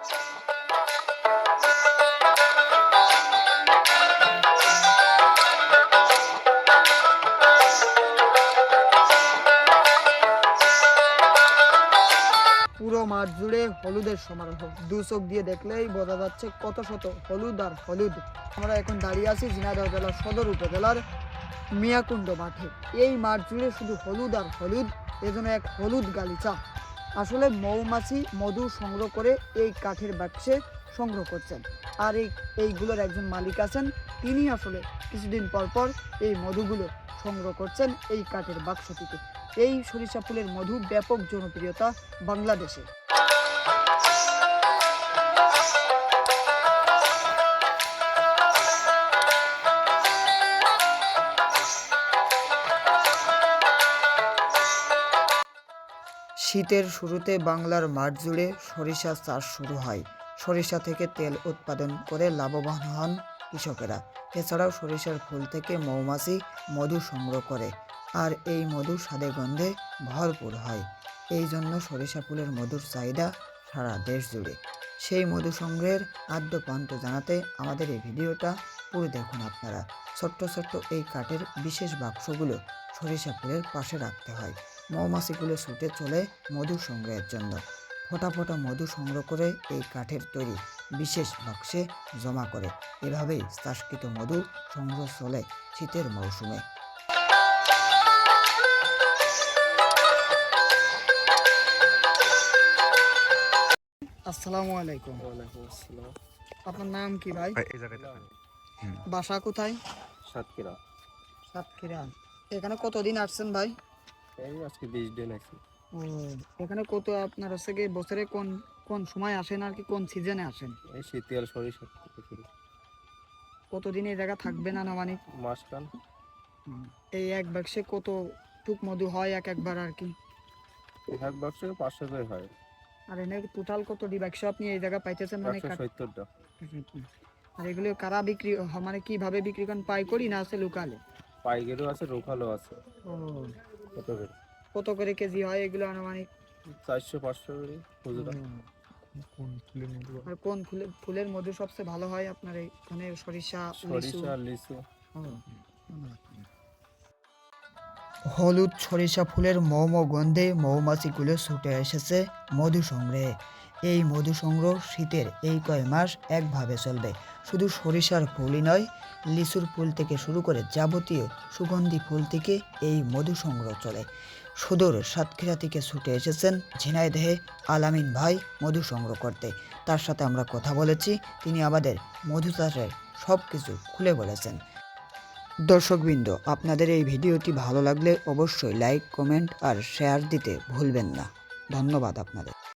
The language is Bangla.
পুরো মাঠ জুড়ে হলুদের সমারোহ। দু চোখ দিয়ে দেখলেই বোঝা যাচ্ছে কত শত হলুদ আর হলুদ। আমরা এখন দাঁড়িয়ে আছি ঝিনাইদহ জেলার সদর উপজেলার মিয়াকুণ্ড মাঠে। এই মাঠ জুড়ে শুধু হলুদ আর হলুদ, এজন্য এক হলুদ গালিচা। আসলে মৌমাছি মধু সংগ্রহ করে এই কাঠের বাক্সে সংগ্রহ করছেন। আর এই, এইগুলোর একজন মালিক আছেন। তিনি আসলে কিছুদিন পর পর এই মধুগুলো সংগ্রহ করছেন এই কাঠের বাক্স থেকে এই সরিষা ফুলের মধু ব্যাপক জনপ্রিয়তা বাংলাদেশে। শীতের শুরুতে বাংলার মাঠ জুড়ে সরিষা চাষ শুরু হয়। সরিষা থেকে তেল উৎপাদন করে লাভবান হন কৃষকেরা। এছাড়াও সরিষার ফুল থেকে মৌমাছি মধু সংগ্রহ করে আর এই মধু স্বাদে গন্ধে ভরপুর হয়। এই জন্য সরিষা ফুলের মধুর চাহিদা সারা দেশ জুড়ে। সেই মধু সংগ্রহের আদ্য প্রান্ত জানাতে আমাদের এই ভিডিওটা পুরো দেখুন আপনারা। ছোট্ট ছোট্ট এই কাঠের বিশেষ বাক্সগুলো সরিষা ফুলের পাশে রাখতে হয়। মৌমাছিগুলো ছুটে চলে মধু সংগ্রহের জন্য। ফোটা ফোটা মধু সংগ্রহ করে এই কাঠের তৈরি বিশেষ বাক্সে জমা করে। এভাবেই চাষকৃত মধু সংগ্রহ চলে শীতের মৌসুমে আসসালামু আলাইকুম। আপনার নাম কি ভাই? বাসা কোথায়? সাতক্ষীরা। সাতক্ষীরা। এখানে কতদিন আসছেন ভাই? এই আজকে বিশ দিন আছি। এখানে কত আপনার হচ্ছে কি বছরে কোন কোন সময় আসেন আর কি কোন সিজনে আসেন? এই শীতিয়াল সরিষা কতদিন এই জায়গা থাকবেন আনুমানিক মাসখান এই এক বাক্সে কত টুক মধু হয় এক একবার আর কি? এক বাক্সে পাঁচশো করে হয়। আর এনে টোটাল কত ডি বাক্স আপনি এই জায়গা পাইতেছেন মানে সত্তরটা। আর এগুলো কারা বিক্রি মানে কীভাবে বিক্রি করেন? পাইকারি না আছে লোকালে? পাইকারিও আছে লোকালও আছে। কত করে? কত করে কেজি হয় এগুলো আনুমানিক? চারশো পাঁচশো করে খুচরা। আর কোন ফুলের ফুলের মধু সবচেয়ে ভালো হয় আপনার এখানে? সরিষা সরিষা লিচু। হলুদ সরিষা ফুলের মৌম গন্ধে মৌমাছিগুলো ছুটে এসেছে মধু সংগ্রহে এই মধু সংগ্রহ শীতের এই কয় মাস একভাবে চলবে। শুধু সরিষার ফুলই নয়, লিচুর ফুল থেকে শুরু করে যাবতীয় সুগন্ধি ফুল থেকে এই মধু সংগ্রহ চলে। সুদূর সাতক্ষীরা থেকে ছুটে এসেছেন ঝিনাইদহে আলামিন ভাই মধু সংগ্রহ করতে। তার সাথে আমরা কথা বলেছি, তিনি আমাদের মধু চাষের সব কিছু খুলে বলেছেন। দর্শকবৃন্দ, আপনাদের এই ভিডিওটি ভালো লাগলে অবশ্যই লাইক, কমেন্ট আর শেয়ার দিতে ভুলবেন না। ধন্যবাদ আপনাদের।